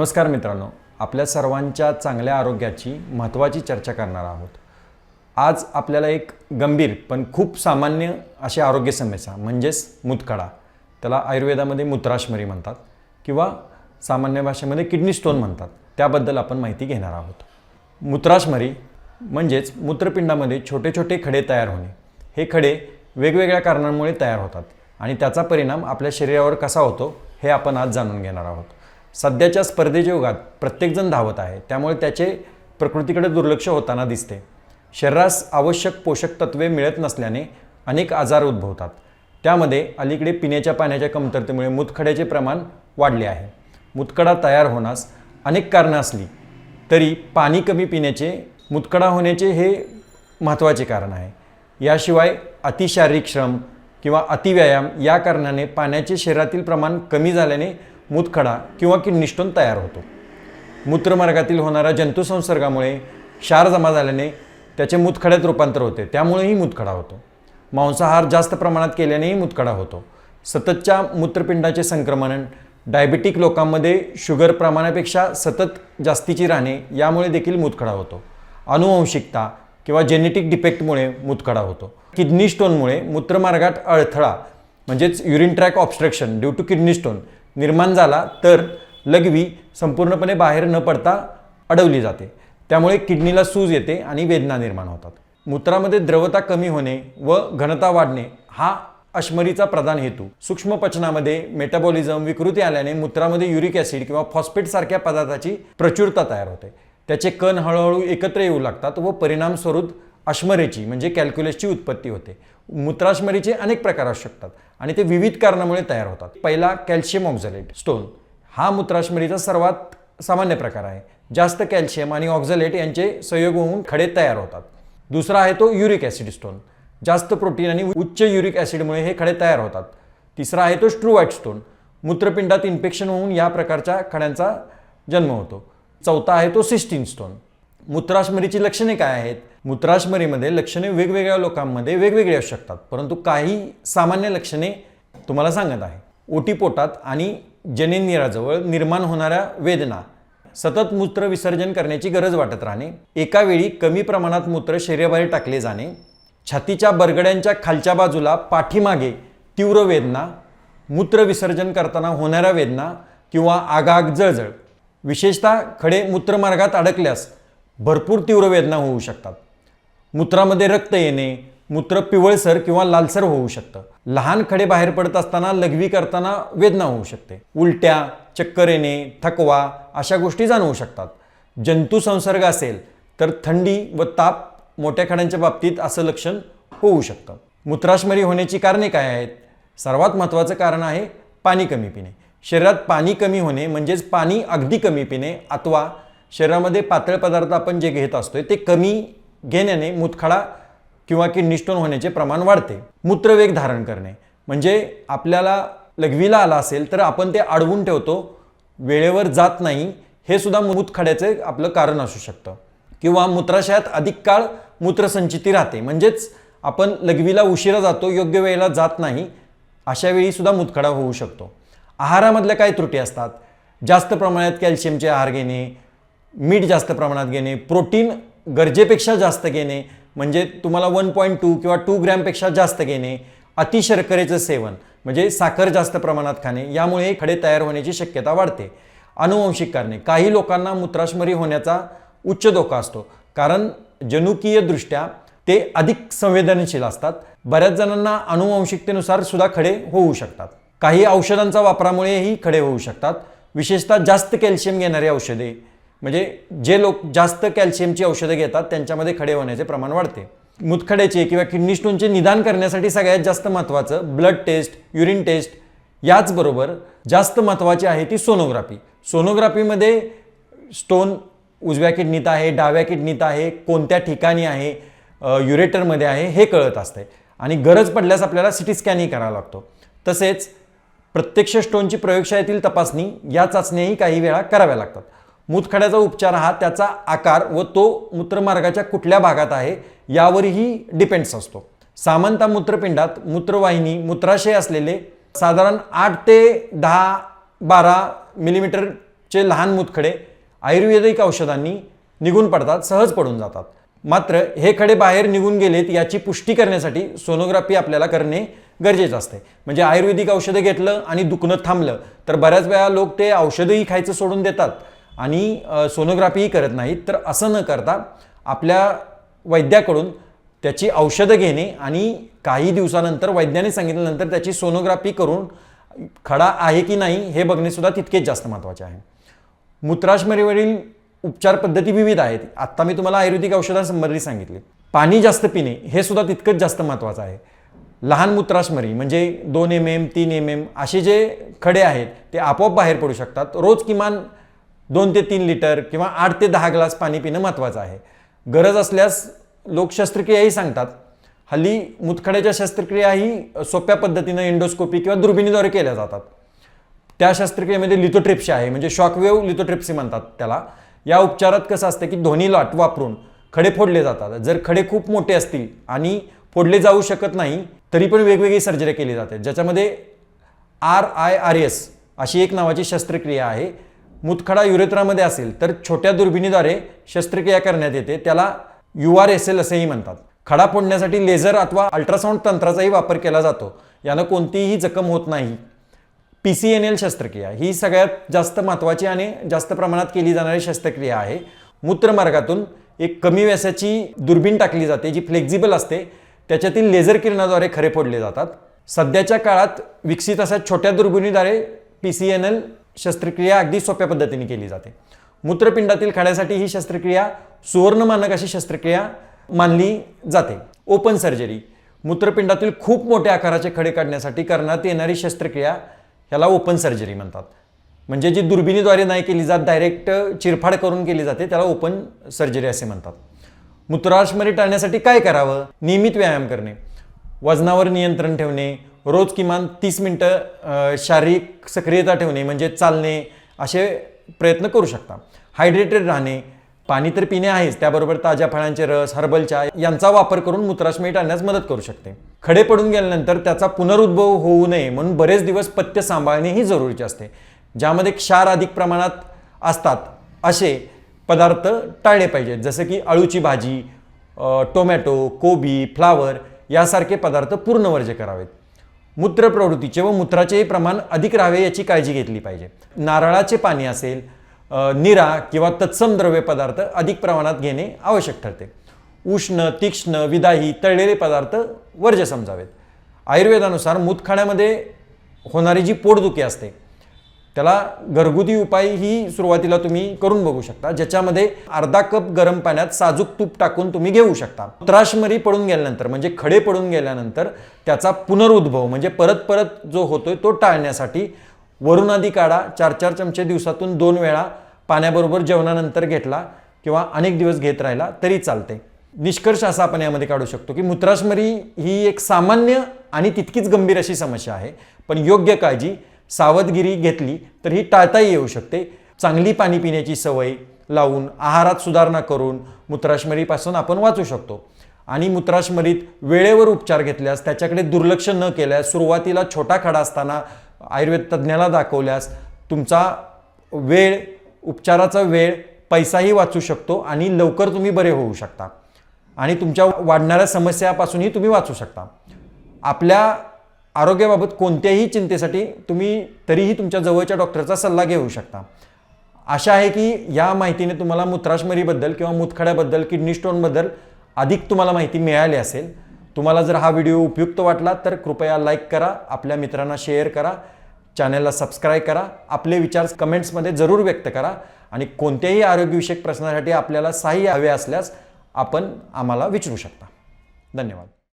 नमस्कार मित्रांनो आपल्या सर्वांच्या चांगल्या आरोग्याची महत्त्वाची चर्चा करणार आहोत. आज आपल्याला एक गंभीर पण खूप सामान्य अशी आरोग्य समस्या म्हणजेच मुतखडा त्याला आयुर्वेदामध्ये मूत्राश्मरी म्हणतात किंवा सामान्य भाषेमध्ये किडनी स्टोन म्हणतात त्याबद्दल आपण माहिती घेणार आहोत. मूत्राश्मरी म्हणजेच मूत्रपिंडामध्ये छोटे छोटे खडे तयार होणे. हे खडे वेगवेगळ्या कारणांमुळे तयार होतात आणि त्याचा परिणाम आपल्या शरीरावर कसा होतो हे आपण आज जाणून घेणार आहोत. सध्याच्या स्पर्धेच्या युगात प्रत्येकजण धावत आहे त्यामुळे त्याचे प्रकृतीकडे दुर्लक्ष होताना दिसते. शरीरास आवश्यक पोषक तत्वे मिळत नसल्याने अनेक आजार उद्भवतात. त्यामध्ये अलीकडे पिण्याच्या पाण्याच्या कमतरतेमुळे मुतखड्याचे प्रमाण वाढले आहे. मुतखडा तयार होण्यास अनेक कारणं असली तरी पाणी कमी पिण्याचे मुतखडा होण्याचे हे महत्त्वाचे कारण आहे. याशिवाय अतिशारीरिक श्रम किंवा अतिव्यायाम या कारणाने पाण्याचे शरीरातील प्रमाण कमी झाल्याने मूतखडा किंवा किडनी स्टोन तयार होतो. मूत्रमार्गातील होणाऱ्या जंतुसंसर्गामुळे क्षार जमा झाल्याने त्याचे मूतखड्यात रूपांतर होते त्यामुळेही मूतखडा होतो. मांसाहार जास्त प्रमाणात केल्यानेही मूतखडा होतो. सततच्या मूत्रपिंडाचे संक्रमण डायबेटिक लोकांमध्ये शुगर प्रमाणापेक्षा सतत जास्तीची राहणे यामुळे देखील मूतखडा होतो. अनुवंशिकता किंवा जेनेटिक डिफेक्टमुळे मूतखडा होतो. किडनी स्टोनमुळे मूत्रमार्गात अडथळा म्हणजेच urine tract obstruction due to kidney stone निर्माण झाला तर लघवी संपूर्णपणे बाहेर न पडता अडवली जाते. त्यामुळे किडनीला सूज येते आणि वेदना निर्माण होतात. मूत्रामध्ये द्रवता कमी होणे व घनता वाढणे हा अश्मरीचा प्रधान हेतू. सूक्ष्म पचनामध्ये मेटाबॉलिझम विकृती आल्याने मूत्रामध्ये युरिक ॲसिड किंवा फॉस्फेट सारख्या पदार्थाची प्रचुरता तयार होते. त्याचे कण हळूहळू एकत्र येऊ लागतात व परिणामस्वरूप अश्मरेची म्हणजे कॅल्क्युलसची उत्पत्ती होते. मूत्राश्मरीचे अनेक प्रकार असू शकतात आणि ते विविध कारणामुळे तयार होतात. पहिला कॅल्शियम ऑक्झलेट स्टोन. हा मूत्राश्मरीचा सर्वात सामान्य प्रकार आहे. जास्त कॅल्शियम आणि ऑक्झलेट यांचे संयोग होऊन खडे तयार होतात. दुसरा आहे तो युरिक ॲसिड स्टोन. जास्त प्रोटीन आणि उच्च युरिक ॲसिडमुळे हे खडे तयार होतात. तिसरा आहे तो स्ट्रूवाईट स्टोन. मूत्रपिंडात इन्फेक्शन होऊन या प्रकारच्या खड्यांचा जन्म होतो. चौथा आहे तो सिस्टीन स्टोन. मूत्राश्मरीची लक्षणे काय आहेत? मूत्राश्मरीमध्ये लक्षणे वेगवेगळ्या लोकांमध्ये वेगवेगळी असू शकतात. परंतु काही सामान्य लक्षणे तुम्हाला सांगत आहे. ओटीपोटात आणि जनेनिराजवळ निर्माण होणाऱ्या वेदना सतत मूत्र विसर्जन करण्याची गरज वाटत राहणे एका वेळी कमी प्रमाणात मूत्र शरीराबाहेर टाकले जाणे छातीच्या बरगड्यांच्या खालच्या बाजूला पाठीमागे तीव्र वेदना मूत्र विसर्जन करताना होणाऱ्या वेदना किंवा आगाग जळजळ विशेषतः खडे मूत्रमार्गात अडकल्यास भरपूर तीव्र वेदना होऊ शकतात. मूत्रामध्ये रक्त येणे मूत्र पिवळसर किंवा लालसर होऊ शकतं. लहान खडे बाहेर पडत असताना लघवी करताना वेदना होऊ शकते. उलट्या चक्कर येणे थकवा अशा गोष्टी जाणवू शकतात. जंतू संसर्ग असेल तर थंडी व ताप मोठ्या खड्यांच्या बाबतीत असं लक्षण होऊ शकतं. मूत्राश्मरी होण्याची कारणे काय आहेत? सर्वात महत्त्वाचं कारण आहे पाणी कमी पिणे. शरीरात पाणी कमी होणे म्हणजेच पाणी अगदी कमी पिणे अथवा शरीरामध्ये पातळ पदार्थ आपण जे घेत असतोय ते कमी घेण्याने मुतखडा किंवा किडनी स्टोन होण्याचे प्रमाण वाढते. मूत्रवेग धारण करणे. म्हणजे आपल्याला लघवीला आला असेल तर आपण ते अडवून ठेवतो. वेळेवर जात नाही हे सुद्धा मूतखड्याचे आपलं कारण असू शकतं. किंवा मूत्राशयात अधिक काळ मूत्रसंचिती राहते. म्हणजेच आपण लघवीला उशिरा जातो योग्य वेळेला जात नाही अशा वेळी सुद्धा मुतखडा होऊ शकतो. आहारामधल्या काय त्रुटी असतात. जास्त प्रमाणात कॅल्शियमचे आहार घेणे मीठ जास्त प्रमाणात घेणे प्रोटीन गरजेपेक्षा जास्त घेणे म्हणजे तुम्हाला वन पॉईंट टू किंवा टू ग्रॅमपेक्षा जास्त घेणे अतिशर्करेचं सेवन म्हणजे साखर जास्त प्रमाणात खाणे यामुळे खडे तयार होण्याची शक्यता वाढते. अनुवंशिक कारणे काही लोकांना मूत्राश्मरी होण्याचा उच्च धोका असतो कारण जनुकीयदृष्ट्या ते अधिक संवेदनशील असतात. बऱ्याच जणांना अनुवंशिकतेनुसार सुद्धा खडे होऊ शकतात. काही औषधांचा वापरामुळेही खडे होऊ शकतात. विशेषतः जास्त कॅल्शियम घेणारी औषधे म्हणजे जे लोक जास्त कॅल्शियमची औषधं घेतात त्यांच्यामध्ये खडे होण्याचे प्रमाण वाढते. मुतखड्याचे किंवा किडनी स्टोनचे निदान करण्यासाठी सगळ्यात जास्त महत्त्वाचं ब्लड टेस्ट युरिन टेस्ट याचबरोबर जास्त महत्त्वाची आहे ती सोनोग्राफी. सोनोग्राफीमध्ये स्टोन उजव्या किडनीत आहे डाव्या किडनीत आहे कोणत्या ठिकाणी आहे युरेटरमध्ये आहे हे कळत असते. आणि गरज पडल्यास आपल्याला सिटी स्कॅनही करावा लागतो. तसेच प्रत्यक्ष स्टोनची प्रयोगशाळेतील तपासणी या चाचण्याही काही वेळा कराव्या लागतात. मूतखड्याचा उपचार हा त्याचा आकार व तो मूत्रमार्गाच्या कुठल्या भागात आहे यावरही डिपेंड्स असतो. सामान्यतः मूत्रपिंडात मूत्रवाहिनी मूत्राशय असलेले साधारण आठ ते दहा बारा मिलीमीटरचे लहान मुतखडे आयुर्वेदिक औषधांनी निघून पडतात सहज पडून जातात. मात्र हे खडे बाहेर निघून गेलेत याची पुष्टी करण्यासाठी सोनोग्राफी आपल्याला करणे गरजेचं असते. म्हणजे आयुर्वेदिक औषधं घेतलं आणि दुखणं थांबलं तर बऱ्याच वेळा लोक ते औषधंही खायचं सोडून देतात. आणि सोनोग्राफीही करत नाहीत. तर असं न करता आपल्या वैद्याकडून त्याची औषधं घेणे आणि काही दिवसानंतर वैद्याने सांगितल्यानंतर त्याची सोनोग्राफी करून खडा आहे की नाही हे बघणेसुद्धा तितकेच जास्त महत्त्वाचे आहे. मूत्राशमरीवरील उपचार पद्धती विविध आहेत. आत्ता मी तुम्हाला आयुर्वेदिक औषधांसंबंधी सांगितले. पाणी जास्त पिणे हे सुद्धा तितकंच जास्त महत्त्वाचं आहे. लहान मूत्राशमरी म्हणजे दोन एम एम तीन एम एम असे जे खडे आहेत ते आपोआप बाहेर पडू शकतात. रोज किमान दोन ते तीन लिटर किंवा आठ ते दहा ग्लास पाणी पिणं महत्त्वाचं आहे. गरज असल्यास लोक शस्त्रक्रियाही सांगतात. हल्ली मुतखड्याच्या शस्त्रक्रियाही सोप्या पद्धतीनं एंडोस्कोपी किंवा दुर्बिणीद्वारे केल्या जातात. त्या शस्त्रक्रियेमध्ये लिथोट्रिप्सी आहे म्हणजे शॉकवेव्ह लिथोट्रिप्सी म्हणतात त्याला. या उपचारात कसं असतं की ध्वनी लाट वापरून खडे फोडले जातात. जर खडे खूप मोठे असतील आणि फोडले जाऊ शकत नाही तरी पण वेगवेगळी सर्जरी केली जाते. ज्याच्यामध्ये आर आय आर एस अशी एक नावाची शस्त्रक्रिया आहे. मुतखडा युरेथ्रामध्ये असेल तर छोट्या दुर्बिणीद्वारे शस्त्रक्रिया करण्यात येते. त्याला यू आर एस एल असेही म्हणतात. खडा फोडण्यासाठी लेझर अथवा अल्ट्रासाऊंड तंत्राचाही वापर केला जातो. यानं कोणतीही जखम होत नाही. पी सी एन एल शस्त्रक्रिया ही सगळ्यात जास्त महत्त्वाची आणि जास्त प्रमाणात केली जाणारी शस्त्रक्रिया आहे. मूत्रमार्गातून एक कमी व्यासाची दुर्बीण टाकली जाते जी फ्लेक्झिबल असते. त्याच्यातील लेझर किरणाद्वारे खरे फोडले जातात. सध्याच्या काळात विकसित अशा छोट्या दुर्बिणीद्वारे पी सी एन एल शस्त्रक्रिया अगदी सोप्या पद्धतीने केली जाते. मूत्रपिंडातील खड्यासाठी ही शस्त्रक्रिया सुवर्ण मानक अशी शस्त्रक्रिया मानली जाते. ओपन सर्जरी मूत्रपिंडातील खूप मोठ्या आकाराचे खडे काढण्यासाठी करण्यात येणारी शस्त्रक्रिया ह्याला ओपन सर्जरी म्हणतात. म्हणजे जी दुर्बिणीद्वारे नाही केली जात डायरेक्ट चिरफाड करून केली जाते त्याला ओपन सर्जरी असे म्हणतात. मूत्राश्मरी टाळण्यासाठी काय करावं? नियमित व्यायाम करणे. वजनावर नियंत्रण ठेवणे. रोज किमान तीस मिनटं शारीरिक सक्रियता ठेवणे म्हणजे चालणे असे प्रयत्न करू शकता. हायड्रेटेड राहणे पाणी तर पिणे आहेच त्याबरोबर ताज्या फळांचे रस हर्बल चहा यांचा वापर करून मूत्राश्मयी टाळण्यास मदत करू शकते. खडे पडून गेल्यानंतर त्याचा पुनरुद्भव होऊ नये म्हणून बरेच दिवस पथ्य सांभाळणे ही जरुरीचे असते. ज्यामध्ये क्षार अधिक प्रमाणात असतात असे पदार्थ टाळले पाहिजेत. जसं की अळूची भाजी टोमॅटो कोबी फ्लावर यासारखे पदार्थ पूर्ण वर्ज्य करावेत. मूत्र प्रवृत्तीचे व मूत्राचेही प्रमाण अधिक राहावे याची काळजी घेतली पाहिजे. नारळाचे पाणी असेल निरा किंवा तत्सम द्रव्य पदार्थ अधिक प्रमाणात घेणे आवश्यक ठरते. उष्ण तीक्ष्ण विदाही तळलेले पदार्थ वर्ज्य समजावेत. आयुर्वेदानुसार मूतखाण्यामध्ये होणारी जी पोटदुखी असते त्याला घरगुती उपाय ही सुरुवातीला तुम्ही करून बघू शकता ज्याच्यामध्ये अर्धा कप गरम पाण्यात साजूक तूप टाकून तुम्ही घेऊ शकता. त्राशमरी पडून गेल्यानंतर म्हणजे खडे पडून गेल्यानंतर त्याचा पुनरुद्भव म्हणजे परत परत जो होतोय तो टाळण्यासाठी वरुणादी काढा चार चार चमचे दिवसातून दोन वेळा पाण्याबरोबर जेवणानंतर घेतला किंवा अनेक दिवस घेत राहिला तरी चालते. निष्कर्ष असा आपण यामध्ये काढू शकतो की मूत्राशमरी ही एक सामान्य आणि तितकीच गंभीर अशी समस्या आहे पण योग्य काळजी सावधगिरी घेतली तर ही टाळताही येऊ शकते. चांगली पाणी पिण्याची सवय लावून आहारात सुधारणा करून मूत्राश्मरीपासून आपण वाचू शकतो. आणि मूत्राश्मरीत वेळेवर उपचार घेतल्यास त्याच्याकडे दुर्लक्ष न केल्यास सुरुवातीला छोटा खडा असताना आयुर्वेद तज्ज्ञाला दाखवल्यास तुमचा वेळ उपचाराचा वेळ पैसाही वाचू शकतो आणि लवकर तुम्ही बरे होऊ शकता. आणि तुमच्या वाढणाऱ्या समस्यापासूनही तुम्ही वाचू शकता. आपल्या आरोग्याबाबत कोणत्याही चिंतेसाठी तुम्ही तरीही तुमच्या जवळच्या डॉक्टरचा सल्ला घेऊ शकता. आशा आहे की या माहितीने तुम्हाला मूत्राशमरीबद्दल किंवा मूतखड्याबद्दल किडनी स्टोनबद्दल अधिक तुम्हाला माहिती मिळाली असेल. तुम्हाला जर हा व्हिडिओ उपयुक्त वाटला तर कृपया लाईक करा आपल्या मित्रांना शेअर करा चॅनलला सबस्क्राईब करा आपले विचार कमेंट्समध्ये जरूर व्यक्त करा आणि कोणत्याही आरोग्यविषयक प्रश्नासाठी आपल्याला सहाय्य हवे असल्यास आपण आम्हाला विचारू शकता. धन्यवाद.